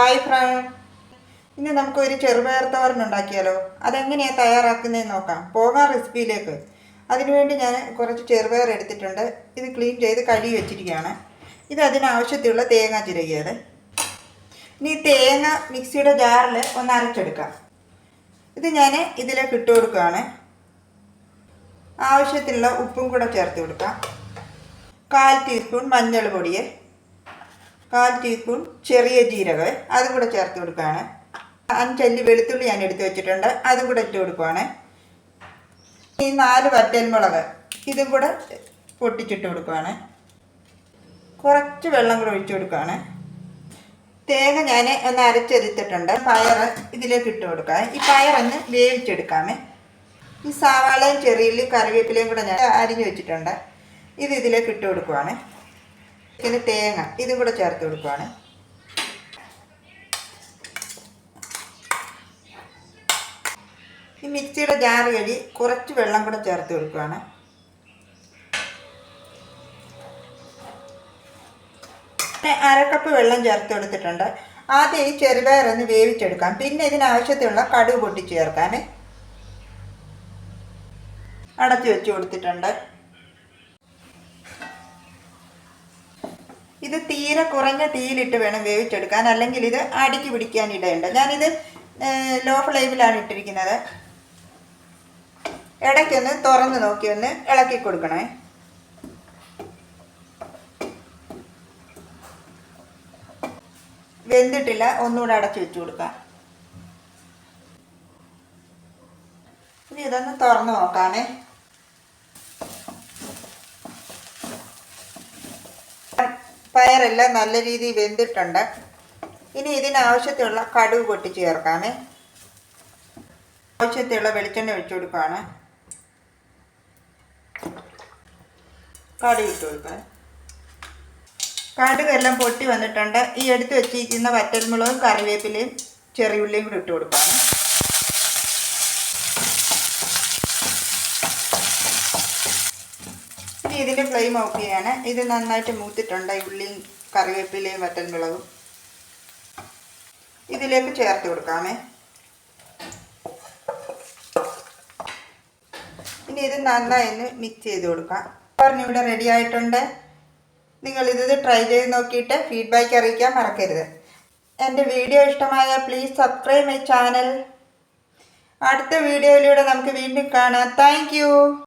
Hi front ഇനി നമുക്ക് ഒരു ചെറുപയർ തോരൻ ഉണ്ടാക്കിയാലോ? അതെങ്ങനെയാണ് തയ്യാറാക്കുന്നതെന്ന് നോക്കാം. പോകാം റെസിപ്പിയിലേക്ക്. അതിനുവേണ്ടി ഞാൻ കുറച്ച് ചെറുപയർ എടുത്തിട്ടുണ്ട്. ഇത് ക്ലീൻ ചെയ്ത് കഴുകി വെച്ചിരിക്കുകയാണ്. ഇത് അതിനാവശ്യത്തിലുള്ള തേങ്ങ ചിരകിയത് ഇനി തേങ്ങ മിക്സിയുടെ ജാറിൽ ഒന്ന് അരച്ചെടുക്കാം. ഇത് ഞാൻ ഇതിലേക്ക് ഇട്ട് കൊടുക്കുകയാണ്. ആവശ്യത്തിനുള്ള ഉപ്പും കൂടെ ചേർത്ത് കൊടുക്കാം. കാൽ ടീസ്പൂൺ മഞ്ഞൾ പൊടിയെ കാൽ ടീസ്പൂൺ ചെറിയ ജീരകം. അതും കൂടെ ചേർത്ത് കൊടുക്കുകയാണ്. അഞ്ചല്ലി വെളുത്തുള്ളി ഞാൻ എടുത്ത് വെച്ചിട്ടുണ്ട്. അതും കൂടെ ഇട്ട് കൊടുക്കുവാണ്. ഈ നാല് വറ്റൽമുളക് ഇതും കൂടെ പൊട്ടിച്ചിട്ട് കൊടുക്കുവാണ്. കുറച്ച് വെള്ളം കൂടെ ഒഴിച്ചു കൊടുക്കുകയാണ് തേങ്ങ ഞാൻ ഒന്ന് അരച്ചെടുത്തിട്ടുണ്ട്. പയർ ഇതിലേക്ക് ഇട്ട് കൊടുക്കാം ഈ പയറൊന്ന് വേവിച്ചെടുക്കാമേ. ഈ സവാളയും ചെറിയുള്ളി കറിവേപ്പിലയും കൂടെ ഞാൻ അരിഞ്ഞു വെച്ചിട്ടുണ്ട്. ഇത് ഇതിലേക്ക് ഇട്ട് കൊടുക്കുവാണ്. പിന്നെ തേങ്ങ ഇതും കൂടെ ചേർത്ത് കൊടുക്കുവാണ്. ഈ മിക്സിയുടെ ജാറ് കഴി കുറച്ച് വെള്ളം കൂടെ ചേർത്ത് കൊടുക്കുവാണ്. പിന്നെ അരക്കപ്പ് വെള്ളം ചേർത്ത് കൊടുത്തിട്ടുണ്ട്. ആദ്യം ഈ ചെറുപയറൊന്ന് വേവിച്ചെടുക്കാം. പിന്നെ ഇതിനാവശ്യത്തിനുള്ള കടുക് പൊട്ടി ചേർക്കാൻ അടച്ചു വെച്ച് കൊടുത്തിട്ടുണ്ട്. ഇത് തീരെ കുറഞ്ഞ തീയിലിട്ട് വേണം വേവിച്ചെടുക്കാൻ. അല്ലെങ്കിൽ ഇത് അടിക്ക് പിടിക്കാൻ ഇടയുണ്ട്. ഞാനിത് ലോ ഫ്ലെയിമിലാണ് ഇട്ടിരിക്കുന്നത്. ഇടയ്ക്കൊന്ന് തുറന്ന് നോക്കി ഒന്ന് ഇളക്കി കൊടുക്കണേ. വെന്തിട്ടില്ല. ഒന്നുകൂടെ അടച്ചു വെച്ച് കൊടുക്കാം. ഇനി ഇതൊന്ന് തുറന്ന് നോക്കാമേ പയറെല്ലാം നല്ല രീതിയിൽ വെന്തിട്ടുണ്ട്. ഇനി ഇതിനാവശ്യത്തിനുള്ള കടുക് പൊട്ടി ചേർക്കാമേ. ആവശ്യത്തിലുള്ള വെളിച്ചെണ്ണ ഒഴിച്ചു കൊടുക്കുകയാണ് കടുക് ഇട്ട് കൊടുക്കാം. കടുകെല്ലാം പൊട്ടി വന്നിട്ടുണ്ട്. ഈ എടുത്ത് വെച്ചിരിക്കുന്ന വറ്റൽമുളകും കറിവേപ്പിലയും ചെറിയുള്ളിയും കൂടി ഇട്ട് കൊടുക്കുകയാണ് ഇതിന്റെ ഫ്ലെയിം ഓഫ് ചെയ്യാണ്. ഇത് നന്നായിട്ട് മൂത്തിട്ടുണ്ട്. ഉള്ളിയും കറിവേപ്പിലയും വറ്റൻമുളകും ഇതിലേക്ക് ചേർത്ത് കൊടുക്കാമേ. ഇനി ഇത് നന്നായി ഒന്ന് മിക്സ് ചെയ്ത് കൊടുക്കാം. പറഞ്ഞു ഇവിടെ റെഡി ആയിട്ടുണ്ട്. നിങ്ങൾ ഇത് ട്രൈ ചെയ്ത് നോക്കിയിട്ട് ഫീഡ്ബാക്ക് അറിയിക്കാൻ മറക്കരുത്. എന്റെ വീഡിയോ ഇഷ്ടമായാൽ പ്ലീസ് സബ്സ്ക്രൈബ് മൈ ചാനൽ അടുത്ത വീഡിയോയിലൂടെ നമുക്ക് വീണ്ടും കാണാം. താങ്ക്